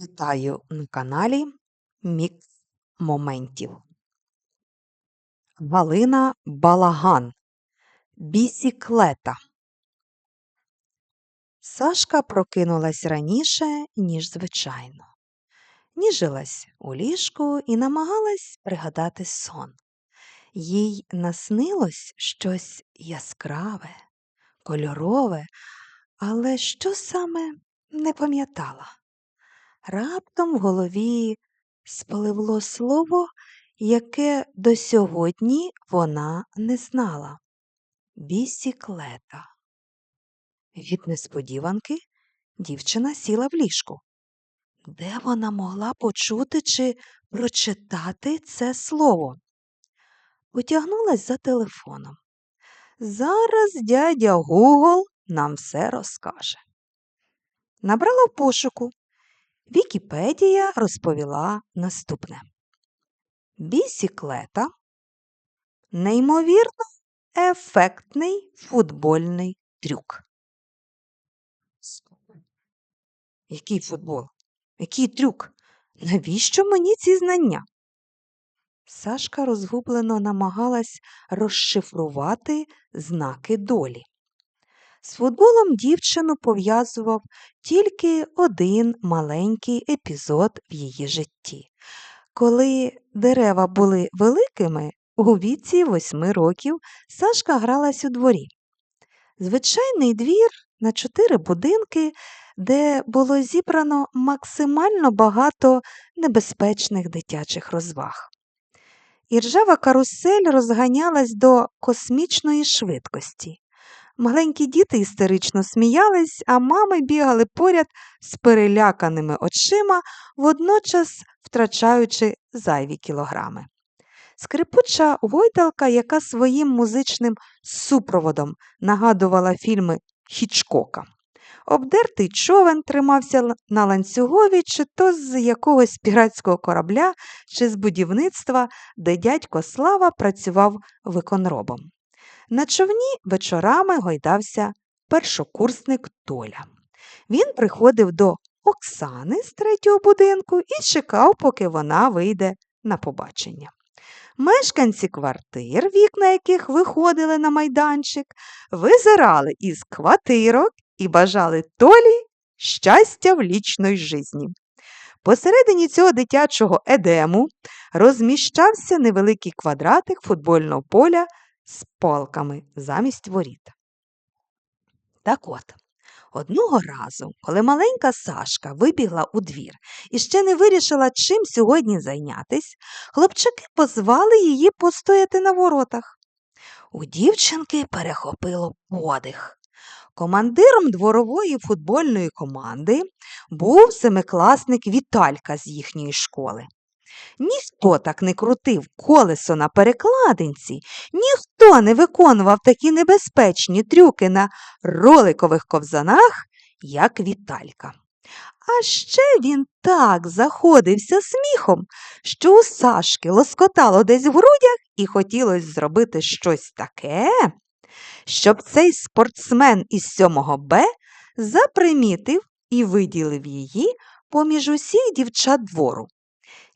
Вітаю на каналі Мікс моментів. Галина Балаган. Бісіклета. Сашка прокинулась раніше, ніж звичайно. Ніжилась у ліжку і намагалась пригадати сон. Їй наснилось щось яскраве, кольорове, але що саме не пам'ятала. Раптом в голові спливло слово, яке до сьогодні вона не знала бісіклета. Від несподіванки дівчина сіла в ліжку. Де вона могла почути чи прочитати це слово? Потягнулась за телефоном. Зараз дядя Гугл нам все розкаже. Набрала в пошуку Вікіпедія розповіла наступне. Бісіклета неймовірно ефектний футбольний трюк. Який футбол? Який трюк? Навіщо мені ці знання? Сашка розгублено намагалась розшифрувати знаки долі. З футболом дівчину пов'язував тільки один маленький епізод в її житті. Коли дерева були великими, у віці восьми років Сашка гралась у дворі. Звичайний двір на чотири будинки, де було зібрано максимально багато небезпечних дитячих розваг. Іржава карусель розганялась до космічної швидкості. Маленькі діти істерично сміялись, а мами бігали поряд з переляканими очима, водночас втрачаючи зайві кілограми. Скрипуча гойдалка, яка своїм музичним супроводом нагадувала фільми Хічкока. Обдертий човен тримався на ланцюгові, чи то з якогось піратського корабля, чи з будівництва, де дядько Слава працював виконробом. На човні вечорами гойдався першокурсник Толя. Він приходив до Оксани з третього будинку і чекав, поки вона вийде на побачення. Мешканці квартир, вікна яких виходили на майданчик, визирали із квартирок і бажали Толі щастя в лічної житті. Посередині цього дитячого едему розміщався невеликий квадратик футбольного поля з палками замість воріт. Так от, одного разу, коли маленька Сашка вибігла у двір і ще не вирішила, чим сьогодні зайнятись, хлопчики позвали її постояти на воротах. У дівчинки перехопило подих. Командиром дворової футбольної команди був семикласник Віталька з їхньої школи. Ніхто так не крутив колесо на перекладинці, ніхто не виконував такі небезпечні трюки на роликових ковзанах, як Віталька. А ще він так заходився сміхом, що у Сашки лоскотало десь в грудях і хотілося зробити щось таке, щоб цей спортсмен із 7 Б запримітив і виділив її поміж усіх дівчат двору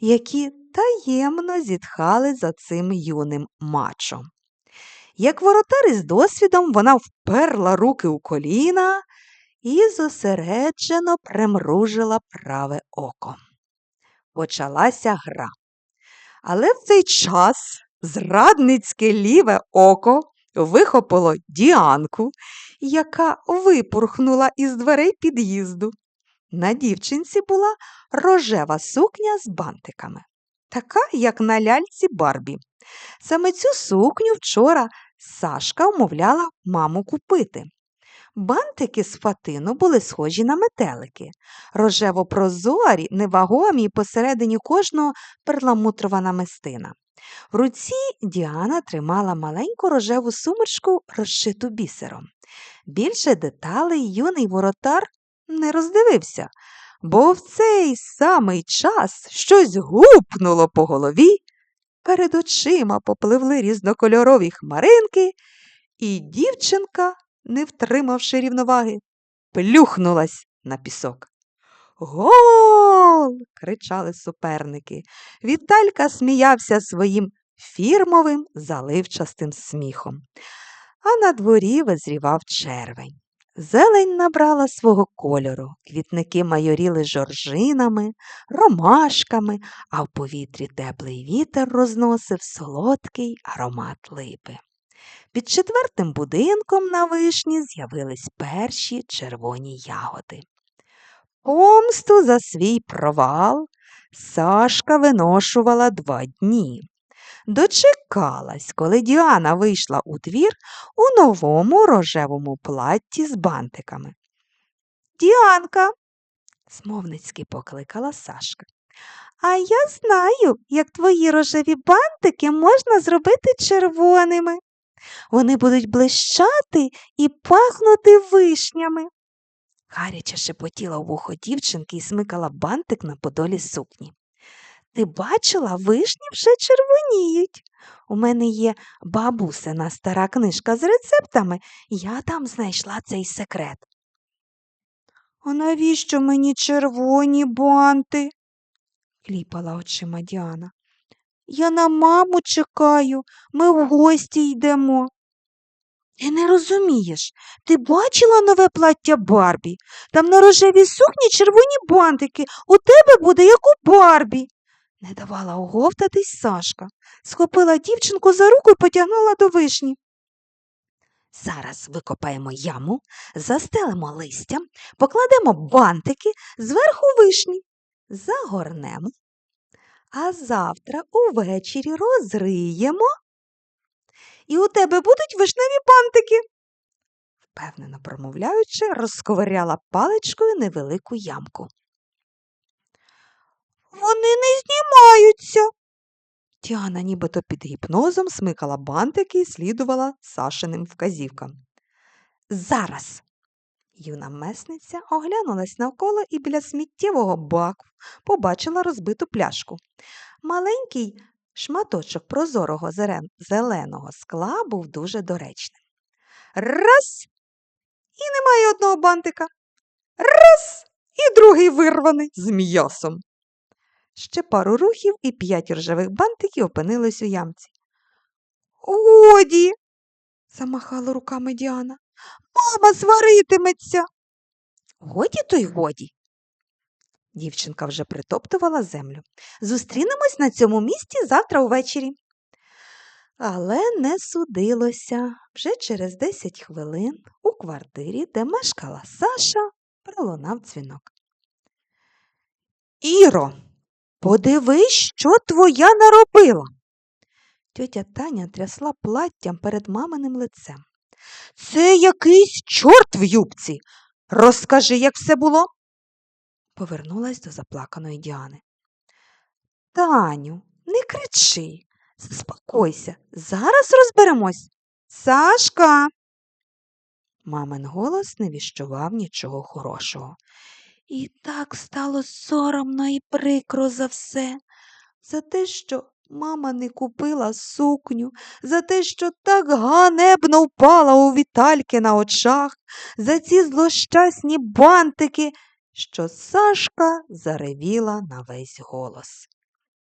які таємно зітхали за цим юним мачом. Як воротар із досвідом вона вперла руки у коліна і зосереджено примружила праве око. Почалася гра. Але в цей час зрадницьке ліве око вихопило діанку, яка випурхнула із дверей під'їзду. На дівчинці була рожева сукня з бантиками, така, як на ляльці Барбі. Саме цю сукню вчора Сашка вмовляла маму купити. Бантики з фатину були схожі на метелики, рожево прозорі, невагомі і посередині кожного перламутрова намистина. В руці Діана тримала маленьку рожеву сумочку, розшиту бісером. Більше деталей юний воротар не роздивився, бо в цей самий час щось гупнуло по голові, перед очима попливли різнокольорові хмаринки, і дівчинка, не втримавши рівноваги, плюхнулась на пісок. Гол! кричали суперники. Віталька сміявся своїм фірмовим заливчастим сміхом. А на дворі визрівав червень. Зелень набрала свого кольору, квітники майоріли жоржинами, ромашками, а в повітрі теплий вітер розносив солодкий аромат липи. Під четвертим будинком на вишні з'явились перші червоні ягоди. Помсту за свій провал Сашка виношувала два дні. Дочекалась, коли Діана вийшла у двір у новому рожевому платті з бантиками. Діанка, смовницьки покликала Сашка. А я знаю, як твої рожеві бантики можна зробити червоними. Вони будуть блищати і пахнути вишнями. Гаряче шепотіла у вухо дівчинки і смикала бантик на подолі сукні. Ти бачила, вишні вже червоніють. У мене є бабусина стара книжка з рецептами, я там знайшла цей секрет. А навіщо мені червоні банти? кліпала очима Діана. Я на маму чекаю, ми в гості йдемо. Ти не розумієш, ти бачила нове плаття Барбі? Там на рожевій сукні червоні бантики, у тебе буде, як у Барбі. Не давала оговтатись Сашка, схопила дівчинку за руку і потягнула до вишні. Зараз викопаємо яму, застелимо листям, покладемо бантики зверху вишні, загорнемо, а завтра увечері розриємо, і у тебе будуть вишневі бантики. Впевнено промовляючи, розковиряла паличкою невелику ямку. Вони не знімаються. Тіана нібито під гіпнозом смикала бантики і слідувала Сашиним вказівкам. Зараз. Юна месниця оглянулась навколо і біля сміттєвого баку побачила розбиту пляшку. Маленький шматочок прозорого зеленого скла був дуже доречним. Раз і немає одного бантика. Раз і другий вирваний з м'ясом. Ще пару рухів і п'ять ржавих бантиків опинились у ямці. Годі. замахала руками Діана. Мама сваритиметься. Годі то й годі. Дівчинка вже притоптувала землю. Зустрінемось на цьому місці завтра увечері. Але не судилося. Вже через десять хвилин у квартирі, де мешкала Саша, пролунав дзвінок. Іро, подивись, що твоя наробила. Тьотя Таня трясла платтям перед маминим лицем. Це якийсь чорт в юбці. Розкажи, як все було. Повернулась до заплаканої Діани. Таню, не кричи, заспокойся, зараз розберемось. Сашка. Мамин голос не віщував нічого хорошого. І так стало соромно і прикро за все, за те, що мама не купила сукню, за те, що так ганебно впала у Вітальки на очах, за ці злощасні бантики, що Сашка заревіла на весь голос.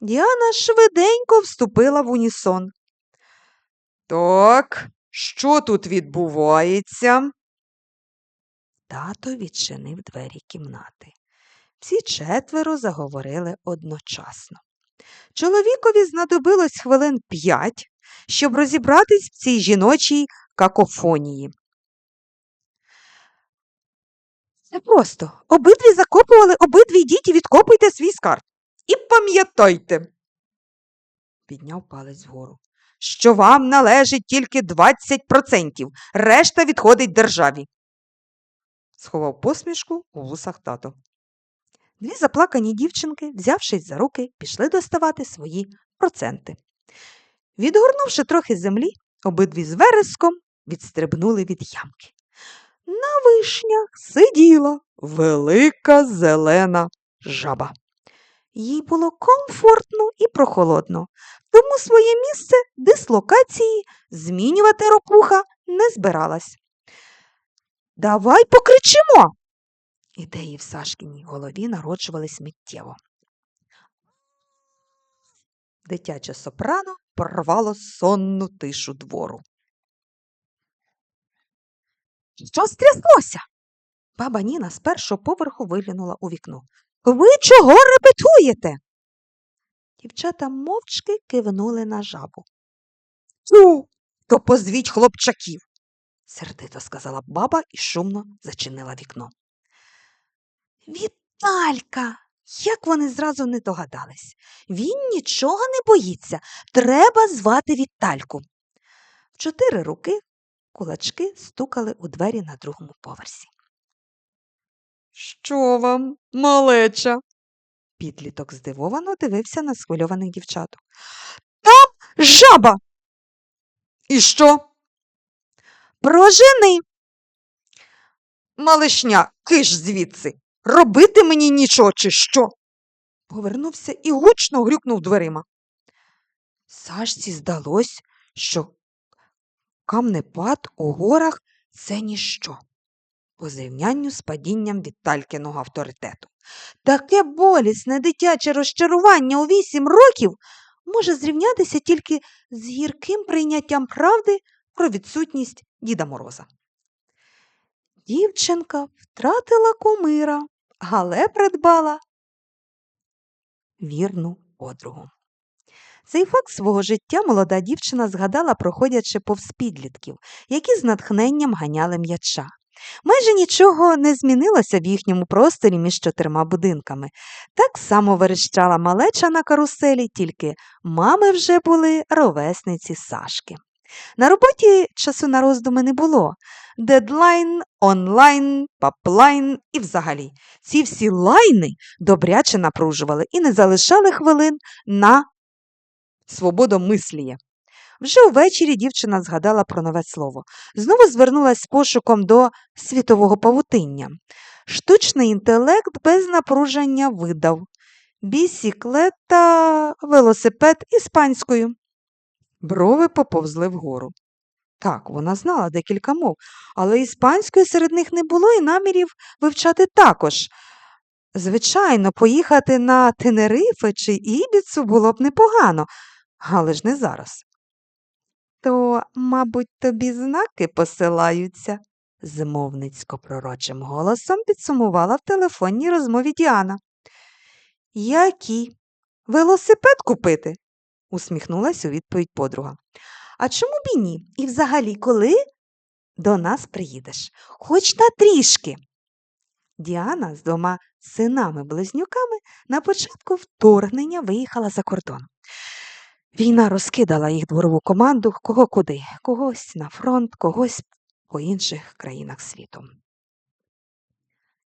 Діана швиденько вступила в унісон. Так, що тут відбувається? Тато відчинив двері кімнати. Всі четверо заговорили одночасно. Чоловікові знадобилось хвилин п'ять, щоб розібратись в цій жіночій какофонії. Це просто обидві закопували, обидві йдіть і відкопуйте свій скарб. І пам'ятайте, підняв палець вгору, що вам належить тільки 20%, решта відходить державі. Сховав посмішку у вусах тато. Дві заплакані дівчинки, взявшись за руки, пішли доставати свої проценти. Відгорнувши трохи землі, обидві з вереском відстрибнули від ямки. На вишнях сиділа велика зелена жаба. Їй було комфортно і прохолодно, тому своє місце дислокації змінювати ропуха не збиралась. Давай покричимо. Ідеї в Сашкіній голові народжувались миттєво. Дитяче сопрано порвало сонну тишу двору. Що стряслося? Баба Ніна з першого поверху виглянула у вікно. Ви чого репетуєте? Дівчата мовчки кивнули на жабу. Тю, то позвіть хлопчаків, сердито сказала баба і шумно зачинила вікно. Віталька, як вони зразу не догадались. Він нічого не боїться. Треба звати Вітальку. В чотири руки кулачки стукали у двері на другому поверсі. Що вам, малеча? Підліток здивовано дивився на схвильованих дівчаток. Там жаба. І що? Прожени. Малишня, киш звідси. Робити мені нічого, чи що? Повернувся і гучно грюкнув дверима. Сашці здалось, що камнепад у горах це ніщо по зрівнянню з падінням Віталькиного авторитету. Таке болісне дитяче розчарування у вісім років може зрівнятися тільки з гірким прийняттям правди про відсутність Діда Мороза. Дівчинка втратила кумира, але придбала вірну подругу. Цей факт свого життя молода дівчина згадала, проходячи повз підлітків, які з натхненням ганяли м'яча. Майже нічого не змінилося в їхньому просторі між чотирма будинками. Так само верещала малеча на каруселі, тільки мами вже були ровесниці Сашки. На роботі часу на роздуми не було. Дедлайн, онлайн, паплайн і взагалі. Ці всі лайни добряче напружували і не залишали хвилин на свободомисліє. Вже увечері дівчина згадала про нове слово. Знову звернулася з пошуком до світового павутиння. Штучний інтелект без напруження видав. Бісіклета, велосипед іспанською. Брови поповзли вгору. Так, вона знала декілька мов, але іспанської серед них не було і намірів вивчати також. Звичайно, поїхати на Тенерифе чи Ібіцу було б непогано, але ж не зараз. То, мабуть, тобі знаки посилаються, змовницько пророчим голосом підсумувала в телефонній розмові Діана. Які? Велосипед купити? Усміхнулась у відповідь подруга. А чому б і ні? І взагалі, коли до нас приїдеш? Хоч на трішки. Діана з двома синами-близнюками на початку вторгнення виїхала за кордон. Війна розкидала їх дворову команду кого куди, когось на фронт, когось по інших країнах світу.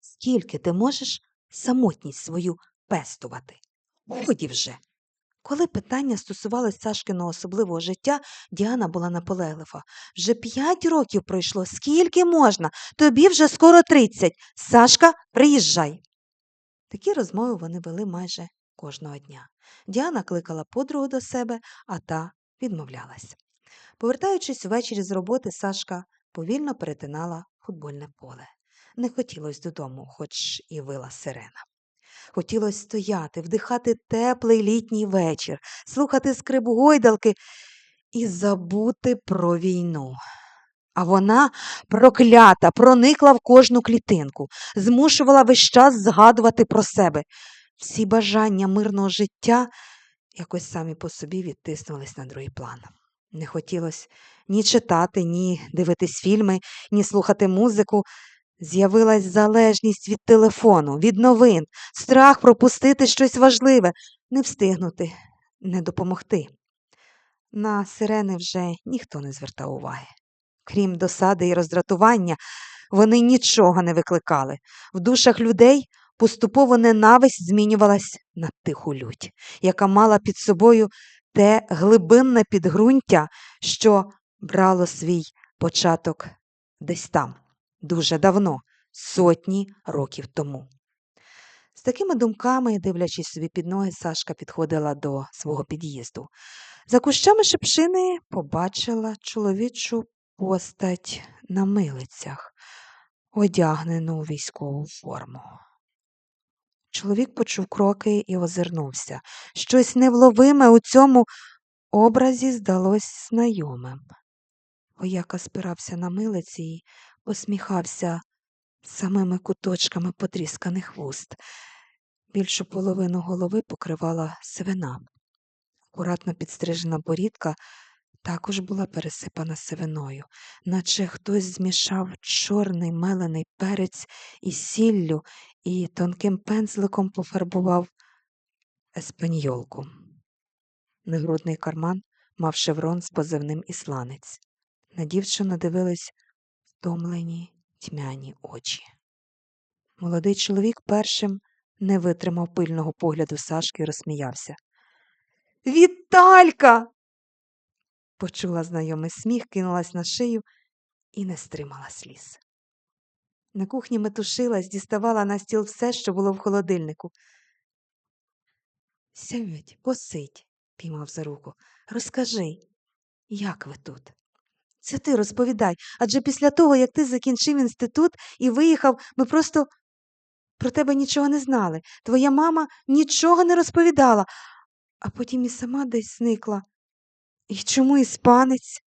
Скільки ти можеш самотність свою пестувати? Годі вже. Коли питання стосувалось Сашкиного особливого життя, Діана була наполеглива. Вже п'ять років пройшло. Скільки можна? Тобі вже скоро тридцять. Сашка, приїжджай. Такі розмови вони вели майже кожного дня. Діана кликала подругу до себе, а та відмовлялась. Повертаючись ввечері з роботи, Сашка повільно перетинала футбольне поле. Не хотілося додому, хоч і вила сирена. Хотілося стояти, вдихати теплий літній вечір, слухати скрибу гойдалки і забути про війну. А вона, проклята, проникла в кожну клітинку, змушувала весь час згадувати про себе. Всі бажання мирного життя якось самі по собі відтиснулись на другий план. Не хотілося ні читати, ні дивитись фільми, ні слухати музику. З'явилась залежність від телефону, від новин, страх пропустити щось важливе, не встигнути, не допомогти. На сирени вже ніхто не звертав уваги. Крім досади і роздратування, вони нічого не викликали. В душах людей поступово ненависть змінювалась на тиху лють, яка мала під собою те глибинне підґрунтя, що брало свій початок десь там, дуже давно, сотні років тому. З такими думками, дивлячись собі під ноги, Сашка підходила до свого під'їзду. За кущами шипшини побачила чоловічу постать на милицях. одягнену у військову форму. Чоловік почув кроки і озирнувся. Щось невловиме у цьому образі здалось знайомим. Вояка спирався на милиці і посміхався самими куточками потрісканих вуст. Більшу половину голови покривала сивина. Акуратно підстрижена борідка також була пересипана сивиною, наче хтось змішав чорний мелений перець із сіллю і тонким пензликом пофарбував еспаньолку. Негрудний карман мав шеврон з позивним ісланець. На дівчину дивились втомлені тьмяні очі. Молодий чоловік першим не витримав пильного погляду Сашки і розсміявся. Віталька. Почула знайомий сміх, кинулась на шию і не стримала сліз. На кухні метушилась, діставала на стіл все, що було в холодильнику. Сядь, посидь, піймав за руку. Розкажи, як ви тут? Це ти розповідай, адже після того, як ти закінчив інститут і виїхав, ми просто про тебе нічого не знали. Твоя мама нічого не розповідала, а потім і сама десь зникла. І чому іспанець?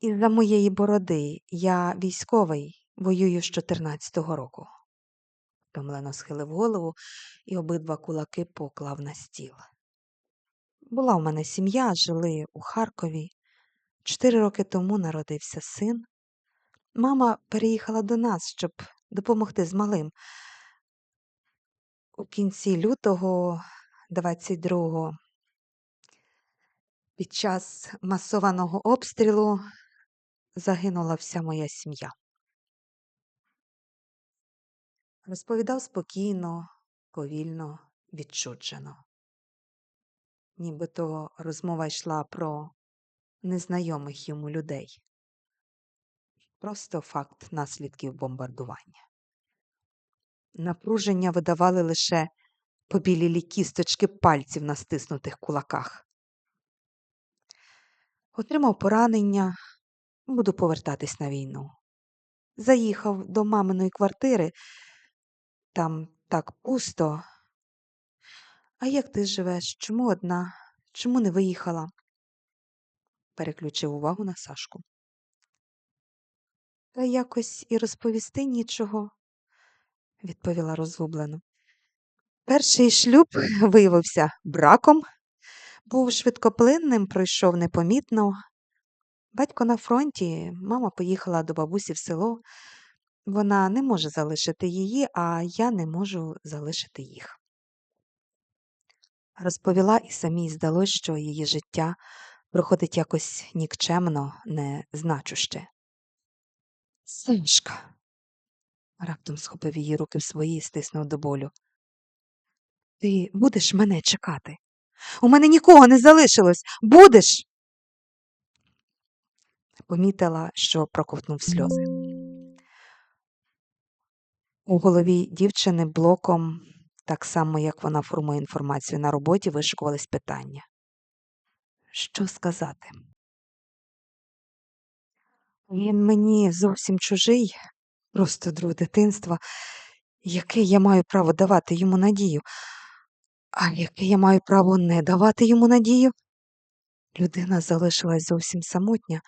Із-за моєї бороди я військовий, воюю з 14-го року. Томлено схилив голову і обидва кулаки поклав на стіл. Була в мене сім'я, жили у Харкові. Чотири роки тому народився син. Мама переїхала до нас, щоб допомогти з малим. У кінці лютого 22-го під час масованого обстрілу загинула вся моя сім'я. Розповідав спокійно, повільно, відчуджено. Нібито розмова йшла про незнайомих йому людей. Просто факт наслідків бомбардування. Напруження видавали лише побілілі кісточки пальців на стиснутих кулаках. Отримав поранення, буду повертатись на війну. Заїхав до маминої квартири, там так пусто. А як ти живеш? Чому одна? Чому не виїхала? Переключив увагу на Сашку. Та якось і розповісти нічого, відповіла розгублено. Перший шлюб виявився браком, був швидкоплинним, пройшов непомітно. Батько на фронті, мама поїхала до бабусі в село. Вона не може залишити її, а я не можу залишити їх. Розповіла і самій здалось, що її життя проходить якось нікчемно, незначуще. Сашка. Раптом схопив її руки в свої і стиснув до болю. Ти будеш мене чекати? У мене нікого не залишилось. Будеш? Помітила, що проковтнув сльози. У голові дівчини блоком, так само як вона формує інформацію на роботі, вишикувались питання. Що сказати? Він мені зовсім чужий, просто друг дитинства. Яке я маю право давати йому надію? А яке я маю право не давати йому надію? Людина залишилась зовсім самотня.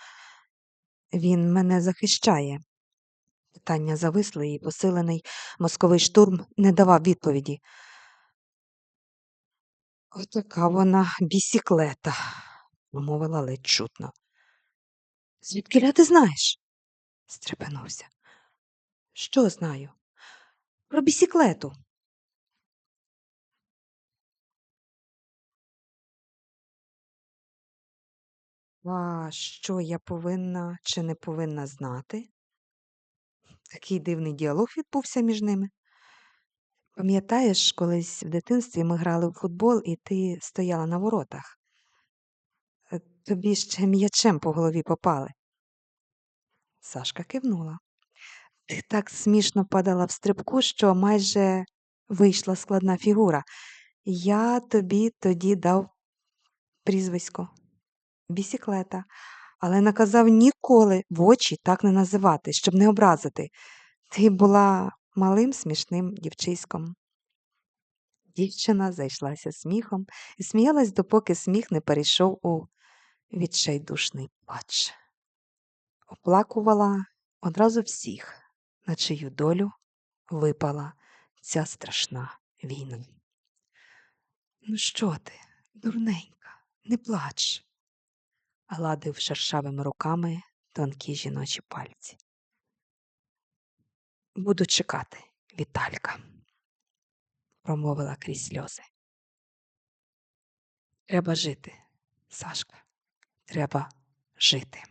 Він мене захищає. Питання зависли, і посилений мозковий штурм не давав відповіді. Отака вона бісіклета, промовила ледь чутно. Звідкиля ти знаєш? стрепенувся. Що знаю? Про бісіклету. А що я повинна чи не повинна знати? Такий дивний діалог відбувся між ними. Пам'ятаєш, колись в дитинстві ми грали в футбол, і ти стояла на воротах. Е, Тобі ще м'ячем по голові попали. Сашка кивнула. Ти так смішно падала в стрибку, що майже вийшла складна фігура. Я тобі тоді дав прізвисько бісіклета, але наказав ніколи в очі так не називати, щоб не образити. Ти була малим смішним дівчиськом. Дівчина зайшлася сміхом і сміялась, допоки сміх не перейшов у відчайдушний плач. Оплакувала одразу всіх, на чию долю випала ця страшна війна. Ну, що ти, дурненька, не плач, гладив шершавими руками тонкі жіночі пальці. Буду чекати, Віталька, промовила крізь сльози. Треба жити, Сашка, треба жити.